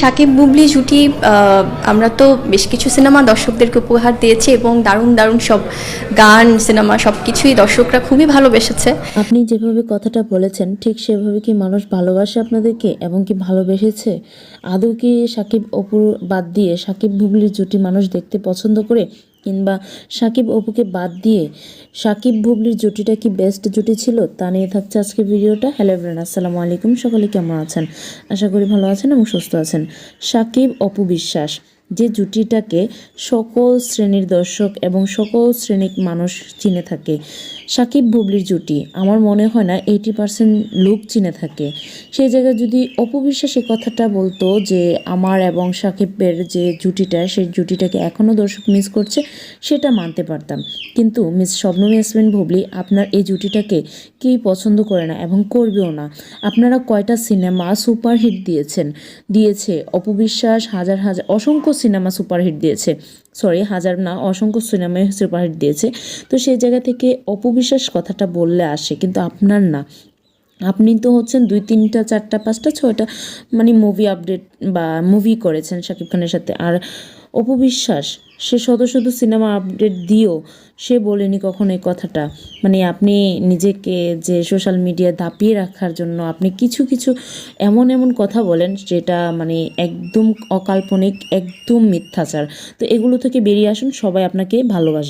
সাকিব বুবলি জুটি আমরা তো বেশ কিছু সিনেমা দর্শকদেরকে উপহার দিয়েছি এবং দারুণ দারুণ সব গান, সিনেমা সব কিছুই দর্শকরা খুবই ভালোবেসেছে। আপনি যেভাবে কথাটা বলেছেন, ঠিক সেভাবে কি মানুষ ভালোবাসে আপনাদেরকে এবং কি ভালোবেসেছে? আদৌ কি সাকিব অপুর বাদ দিয়ে সাকিব বুবলির জুটি মানুষ দেখতে পছন্দ করে? কিংবা সাকিব অপুকে বাদ দিয়ে সাকিব ভুবলির জুটিটা কি বেস্ট জুটি ছিল তা নিয়ে থাকছে আজকে ভিডিওটা। হ্যালো ব্রেন আসসালামু আলাইকুম। সকলে কেমন আছেন? আশা করি ভালো আছেন এবং সুস্থ আছেন। সাকিব অপু বিশ্বাস। যে জুটিটাকে সকল শ্রেণির দর্শক এবং সকল শ্রেণির মানুষ চিনে থাকে। সাকিব বুবলির জুটি, আমার মনে হয় না এইটি পার্সেন্ট লোক চিনে থাকে। সেই জায়গায় যদি অপবিশ্বাস কথাটা বলতো যে আমার এবং সাকিবের যে জুটিটা, সেই জুটিটাকে এখনও দর্শক মিস করছে, সেটা মানতে পারতাম। কিন্তু মিস শবনম ইয়াসমিন বুবলি, আপনার এই জুটিটাকে কেউই পছন্দ করে না এবং করবেও না? আপনারা কয়টা সিনেমা সুপারহিট দিয়েছেন? দিয়েছে অপবিশ্বাস, হাজার হাজার, অসংখ্য সিনেমা সুপারহিট দিয়েছে। সরি, হাজার না, অসংখ্য সিনেমায় সুপারহিট দিয়েছে। তো সেই জায়গা থেকে অপবিশ্বাস কথাটা বললে আসে, কিন্তু আপনার না। আপনি তো হচ্ছেন দুই, তিনটা, চারটা, পাঁচটা, ছয়টা মানে মুভি আপডেট বা মুভি করেছেন শাকিব খানের সাথে। আর অপবিশ্বাস, সে শত শত সিনেমা আপডেট দিও সে বলেনি কখনো এই কথাটা। মানে আপনি নিজেকে যে সোশ্যাল মিডিয়া দাপিয়ে রাখার জন্য আপনি কিছু কিছু এমন এমন কথা বলেন যেটা মানে একদম অকাল্পনিক, একদম মিথ্যাচার। তো এগুলো থেকে বেরিয়ে আসুন, সবাই আপনাকে ভালোবাসে